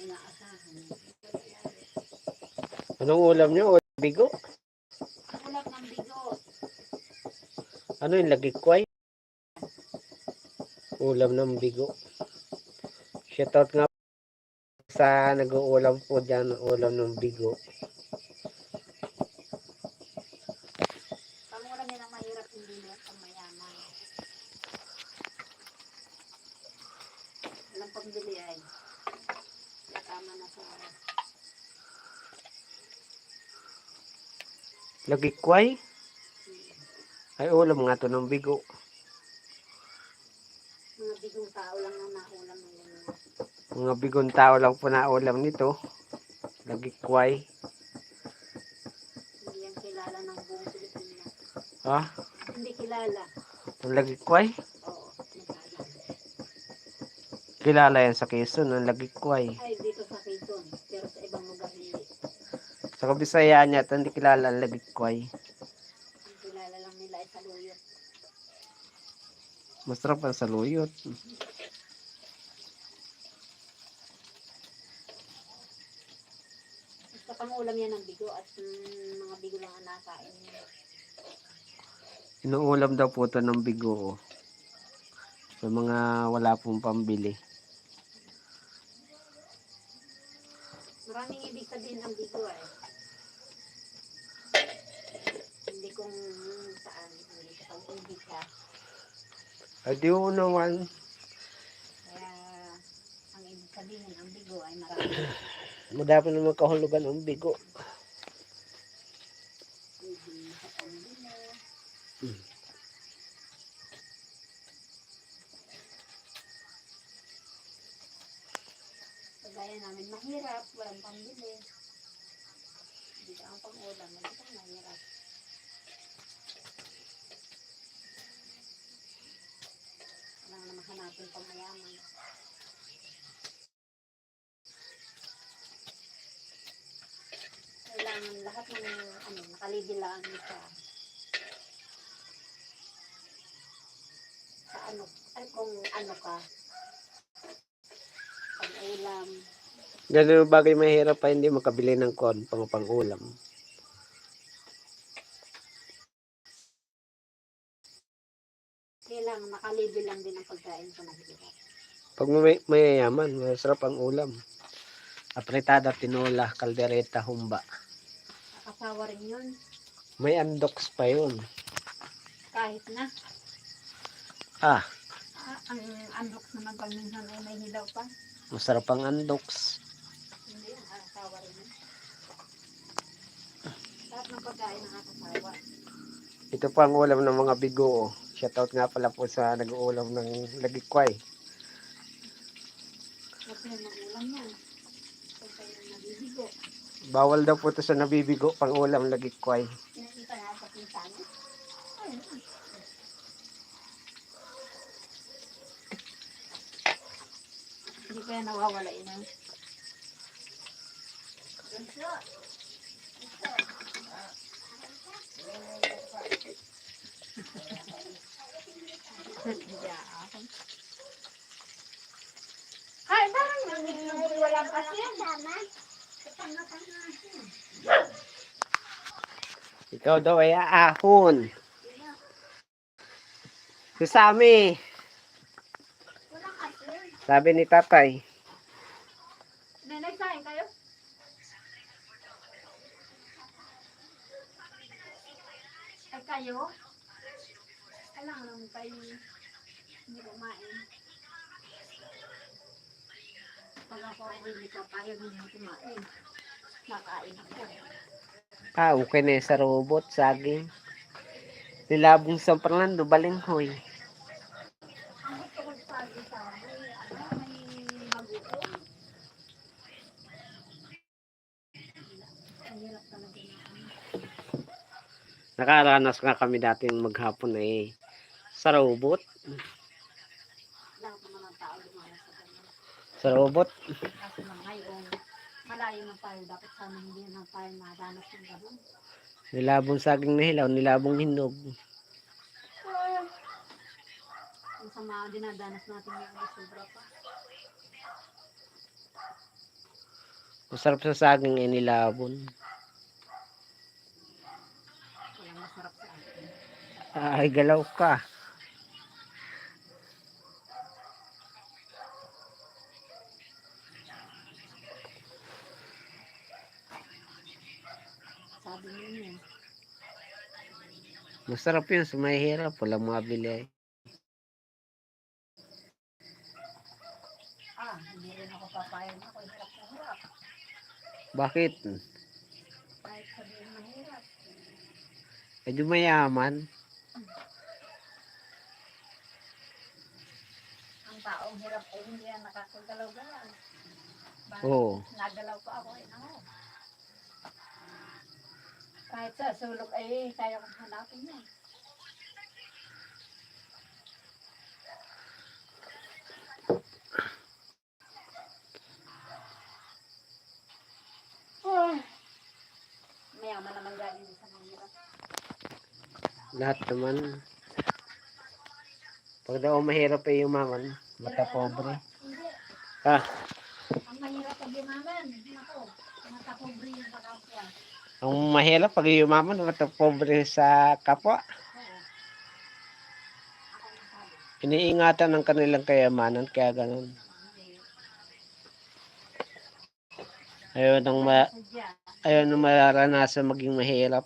Inaasahan. Anong ulam niyo? O, bigo? Ulap ng bigo. Ano yung lagikway? Ulam ng bigo. Shoutout nga sa nag-uulam po dyan ulam ng bigo. Pang ulam yan ang mahirap hindi na pang mayaman. Walang pambili ay. Tama na sa Lagikway? Ay ulam nga to ng bigo. mga bigong tao lang ang naulam ng ganyan. Mga bigong tao lang po na ulam nito. Lagikway. Hindi yan kilala ng buong Pilipinas. Ha? Hindi kilala. Ang lagikway? Kilala yan sa Quezon, ang lagikway. Ay, dito sa Quezon. Pero sa ibang lugar hindi. Sa Kabisayaan niya, hindi kilala ang lagikway. Ang kilala lang nila ay saluyot. Masarap ang saluyot. Basta pang ulam yan ng bigo at mm, mga bigo lang ang nakain niya. Inuulam daw po ito ng bigo. oh. Sa mga wala pong pambili. Maraming ibig sabihin ang bigo eh. Hindi kung saan, hindi ko pang ibig ka. Ay, di ko naman. Kaya, ang ibig sabihin ang bigo ay marami. Madami naman kahulugan ang bigo. Hindi sa pamilya. Hmm. Kagaya namin mahirap, walang pambili. Hindi ka ang pang-ulam, hindi ka mahirap. Walang naman hanapin pang mayaman. Kailangan lahat ng ano, nakalibilaan sa sa ano, ay kung ano ka, pang-ulam, Ganun bagay mahirap pa hindi makabili ng kon pang pangulam. kailangan nakalibil lang din ang pagkain sa mahirap. Pag may, mayayaman, masarap ang ulam. Apretada, tinola, kaldereta, humba. Nakasawa rin yun, May andoks pa yun. kahit na. Ah, Ah, ang unbox naman pag minsan ay may hilaw pa. Masarap ang andoks. Ito pa ang ulam ng mga bigo. oh. Shoutout nga pala po sa nag-uulam ng lagikway. Bawal daw po ito sa nabibigo pang ulam lagikway. Nakita nga sa pinsan. Hindi ko yan nawawala yun. Ay, parang walang kasi. Ikaw daw ay aahon. Si Sammy. Sabi ni tatay. Kain kayo? Ay, kayo? Kailangan lang kayo hindi kumain. Pag ako hindi papayag hindi kumain. Nakain ako. Ah, okay na sa robot, saging. Nilabong sa Fernando, balinghoy. Ang gusto ko sa sa may ano, may magutom. Ang hirap talaga na ano. Nakaranas nga kami dating maghapon eh. Sa robot. Sa robot. Ngayon, malayo na tayo. Dapat sana hindi na tayo madanas ng gano'n. Nilabong saging na hilaw, nilabong hinog. Ang sama dinadanas natin yung ay sobra pa. Masarap sa saging ay nilabon. Walang masarap sa atin. Ay, galaw ka. Yun. Masarap yun sa mahihirap. Walang mabili. Ah, hindi rin ako papayag ako. Hirap na hirap. Bakit? Kahit sabihin mahirap. Medyo mayaman. Ay hindi yan nakakagalaw-galaw. Oo. nagalaw pa ako ay nako. Kahit sa sulok ay kaya kong hanapin yan. Oh. Mayaman naman galing sa mahirap. Lahat naman. Pag daw mahirap ay yumaman, mata pobre. Ah, Ang mahirap pag yumaman. Nako. Matapobre yung kakapwa. ang mahirap pag yumaman, mata pobre sa kapwa. Ako. Iniingatan ng kanilang kayamanan, kaya ganun. Ayaw nang ma Sadya. ayaw nang maranasan maging mahirap.